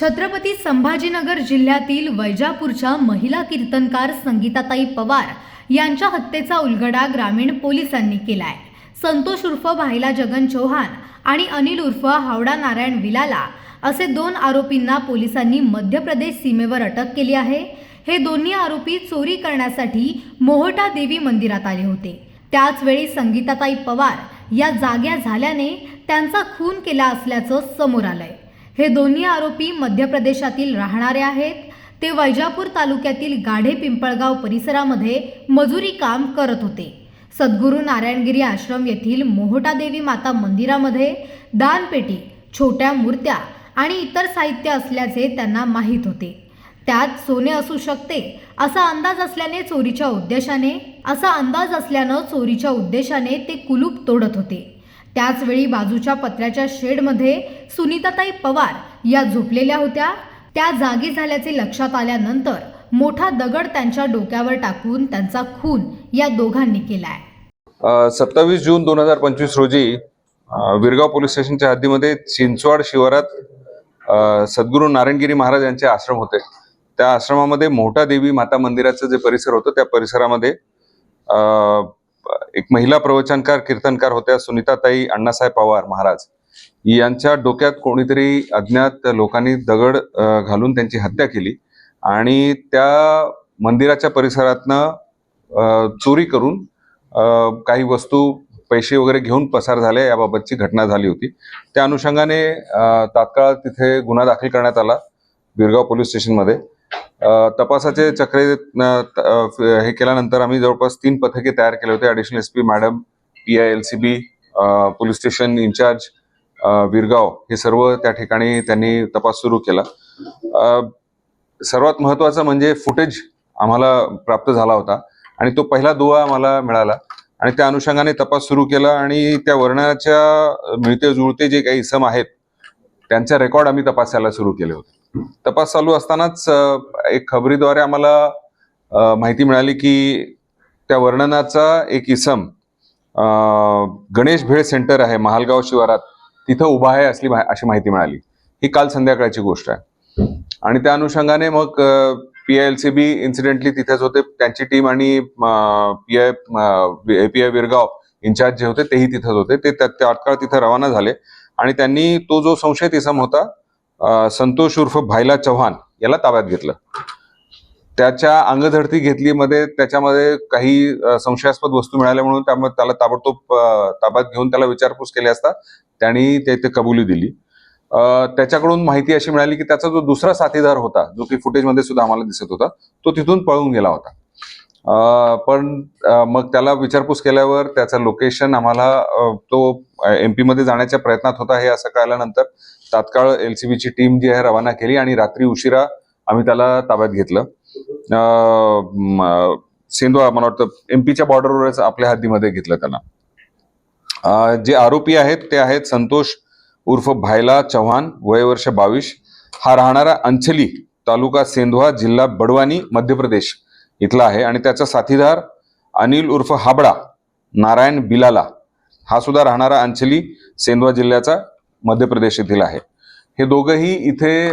छत्रपती संभाजीनगर जिल्ह्यातील वैजापूरच्या महिला कीर्तनकार संगीताताई पवार यांच्या हत्येचा उलगडा ग्रामीण पोलिसांनी केलाय. संतोष उर्फ भाईला जगन चौहान आणि अनिल उर्फ हावडा नारायण विलाला असे दोन आरोपींना पोलिसांनी मध्य प्रदेश सीमेवर अटक केली आहे. हे दोन्ही आरोपी चोरी करण्यासाठी मोहटा देवी मंदिरात आले होते. त्याचवेळी संगीताताई पवार या जाग्या झाल्याने त्यांचा खून केला असल्याचं समोर आलंय. हे दोन्ही आरोपी मध्य प्रदेशातील राहणारे आहेत. ते वैजापूर तालुक्यातील गाढे पिंपळगाव परिसरामध्ये मजुरी काम करत होते. सद्गुरू नारायणगिरी आश्रम येथील मोहटा देवी माता मंदिरामध्ये दानपेटी छोट्या मूर्त्या आणि इतर साहित्य असल्याचे त्यांना माहीत होते. त्यात सोने असू शकते असा अंदाज असल्याने चोरीच्या उद्देशाने असा अंदाज असल्यानं चोरीच्या उद्देशाने ते कुलूप तोडत होते. त्याचवेळी बाजूच्या पत्र्याच्या शेडमध्ये सुनीताताई पवार या झोपलेल्या होत्या. त्या जागी झाल्याचे लक्षात आल्यानंतर मोठा दगड त्यांच्या डोक्यावर टाकून त्यांचा खून या दोघांनी केलाय. सत्तावीस जून दोन हजार पंचवीस रोजी विरगाव पोलीस स्टेशनच्या हद्दीमध्ये चिंचवाड शिवारात सद्गुरू नारायणगिरी महाराज यांचे आश्रम होते. त्या आश्रमामध्ये मोठा देवी माता मंदिराचं जे परिसर होतं त्या परिसरामध्ये एक महिला प्रवचनकार कीर्तनकार होत्या सुनीताताई अण्णासाहेब पवार महाराज. यांच्या डोक्यात कोणीतरी अज्ञात लोकांनी दगड घालून त्यांची हत्या केली आणि त्या मंदिराच्या परिसरातनं चोरी करून काही वस्तू पैसे वगैरे घेऊन पसार झाले याबाबतची घटना झाली होती. त्या अनुषंगाने तात्काळ तिथे गुन्हा दाखल करण्यात आला बिरगाव पोलीस स्टेशनमध्ये. तपासाचे चक्रे त- हे केल्यानंतर आम्ही जवळपास तीन पथके तयार केले होते. Additional S P madam P I L C B police station incharge Virgaon हे सर्व त्या ठिकाणी त्यांनी तपास सुरू केला. सर्वात महत्त्वाचं म्हणजे फुटेज आम्हाला प्राप्त झाला होता आणि तो पहिला दुवा आम्हाला मिळाला. आणि त्या अनुषंगाने तपास सुरू केला आणि त्या वर्णाच्या मिळते जुळते जे काही इसम आहेत त्यांचा रेकॉर्ड आम्ही तपासायला सुरू केले होते. तपास चालू असतानाच एक खबरीद्वारे आम्हाला माहिती मिळाली की त्या वर्णनाचा एक इसम गणेश भेळ सेंटर आहे महालगाव शिवारात. तिथं उभा आहे असली अशी माहिती मिळाली. ही काल संध्याकाळची गोष्ट आहे. आणि त्या अनुषंगाने मग P I L C B incidentally तिथेच होते. त्यांची टीम आणि P I P I Virgaon incharge जे होते तेही तिथेच होते. ते त्या- तात्काळ तिथे रवाना झाले. आणि त्यांनी तो जो संशयित इसम होता संतोष उर्फ भाईला चव्हाण याला ताब्यात घेतलं. त्याच्या अंगझडती घेतली मध्ये त्याच्यामध्ये काही संशयास्पद वस्तू मिळाल्या म्हणून त्यामुळे त्याला ताबडतोब ताब्यात घेऊन त्याला विचारपूस केली असता त्यांनी ते ते कबुली दिली. त्याच्याकडून माहिती अशी मिळाली की त्याचा जो दुसरा साथीदार होता जो की फुटेजमध्ये सुद्धा आम्हाला दिसत होता तो तिथून पळून गेला होता. पण मग त्याला विचारपूस केल्यावर त्याचं लोकेशन आम्हाला तो एम पीमध्ये जाण्याच्या प्रयत्नात होता हे असं कळल्यानंतर तात्काळ एलसीबीची टीम जी आहे रवाना केली आणि रात्री उशिरा आम्ही त्याला ताब्यात घेतलं. अ, मला वाटतं एमपीच्या बॉर्डरवरच आपल्या हद्दीमध्ये घेतलं त्याला. जे आरोपी आहेत ते आहेत संतोष उर्फ भायला चव्हाण वय वर्ष बावीस. हा राहणारा अंचली तालुका सेंधवा जिल्हा बडवानी मध्य प्रदेश इथला आहे. आणि त्याचा साथीदार अनिल उर्फ हाबडा नारायण बिलाला. हा सुद्धा राहणारा अंचली सेंधवा जिल्ह्याचा मध्य प्रदेश येथील आहे. हे दोघंही इथे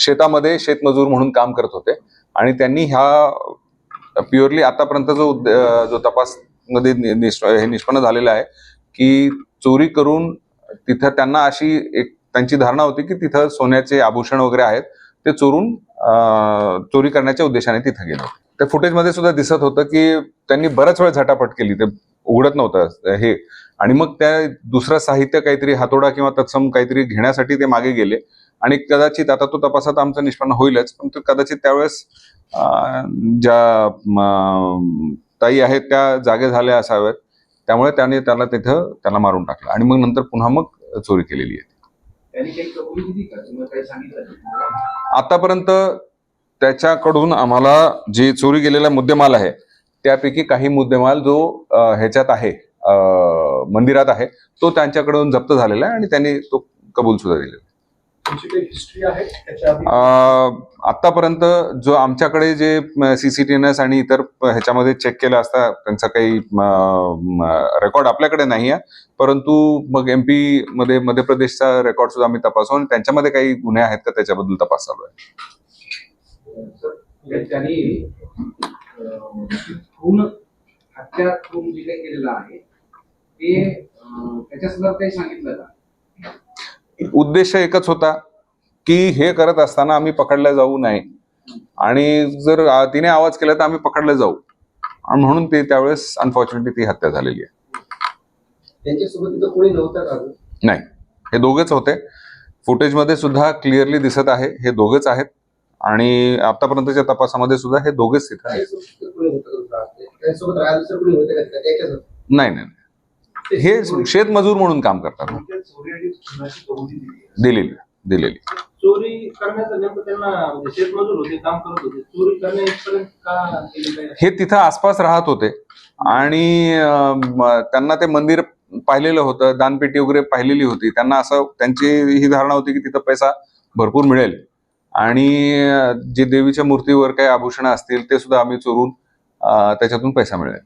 शेतामध्ये शेतमजूर म्हणून काम करत होते. आणि त्यांनी ह्या प्युअरली आतापर्यंत जो जो तपासमध्ये हे निष्पन्न झालेलं आहे की चोरी करून तिथं त्यांना अशी एक त्यांची धारणा होती की तिथं सोन्याचे आभूषण वगैरे आहेत ते चोरून चोरी करण्याच्या उद्देशाने तिथं गेले. त्या फुटेजमध्ये सुद्धा दिसत होतं की त्यांनी बराच वेळ झटापट केली. ते उघडत नव्हतं हे. आणि मग त्या दुसरं साहित्य काहीतरी हातोडा किंवा तत्सम काहीतरी घेण्यासाठी ते मागे गेले. आणि कदाचित आता तो तपासात आमचं निष्पन्न होईलच पण तो कदाचित त्यावेळेस ज्या ताई आहेत त्या जागे झाल्या असाव्यात. त्यामुळे त्याने त्याला तिथं त्याला मारून टाकलं. आणि मग नंतर पुन्हा मग चोरी केलेली आहे? आतापर्यंत त्याच्याकडून आम्हाला जे चोरी गेलेला मुद्देमाल आहे त्यापैकी काही मुद्देमाल जो ह्याच्यात आहे मंदिरात आहे तो त्यांच्याकडून जप्त झालेला आहे आणि त्यांनी तो कबूल सुद्धा दिलेला आतापर्यंत जो आमच्याकडे जे सीसीटीएनएस आणि इतर ह्याच्यामध्ये चेक केलं असता त्यांचा काही रेकॉर्ड आपल्याकडे नाही आहे. परंतु मग एमपी मध्ये मध्य प्रदेशचा रेकॉर्ड सुद्धा आम्ही तपासू आणि त्यांच्यामध्ये काही गुन्हे आहेत का त्याच्याबद्दल तपास चालू आहे. हत्या खून जे काही केलेलं आहे. ते अं, त्याच्या संदर्भात काही सांगितलं का? उद्देश एकच होता की हे करत असताना आम्ही पकडल्या जाऊ नये. आणि जर तिने आवाज केला तर आम्ही पकडले जाऊ. आणि म्हणून ते त्यावेळेस अनफॉर्च्युनेटली ती हत्या झालेली आहे? नाही. हे दोघेच होते. फुटेजमध्ये सुद्धा क्लिअरली दिसत आहे. हे दोघेच आहेत. आणि आतापर्यंतच्या तपासामध्ये सुद्धा हे दोघेच तिथं नाही नाही नाही. हे शेतमजूर म्हणून काम करतात. दिलेली दिलेली चोरी करण्याचं नेमकं त्यांना म्हणजे शेतमजूर होते काम करत होते. चोरी करण्या इथपर्यंत का केली काय हे तिथं आसपास राहत होते. आणि त्यांना ते मंदिर पाहिलेलं होतं दानपेटी वगैरे पाहिलेली होती. त्यांना असं त्यांची ही धारणा होती की तिथं पैसा भरपूर मिळेल. आणि जे देवीच्या मूर्तीवर काही आभूषणं असतील ते सुद्धा आम्ही चोरून त्याच्यातून पैसा मिळेल.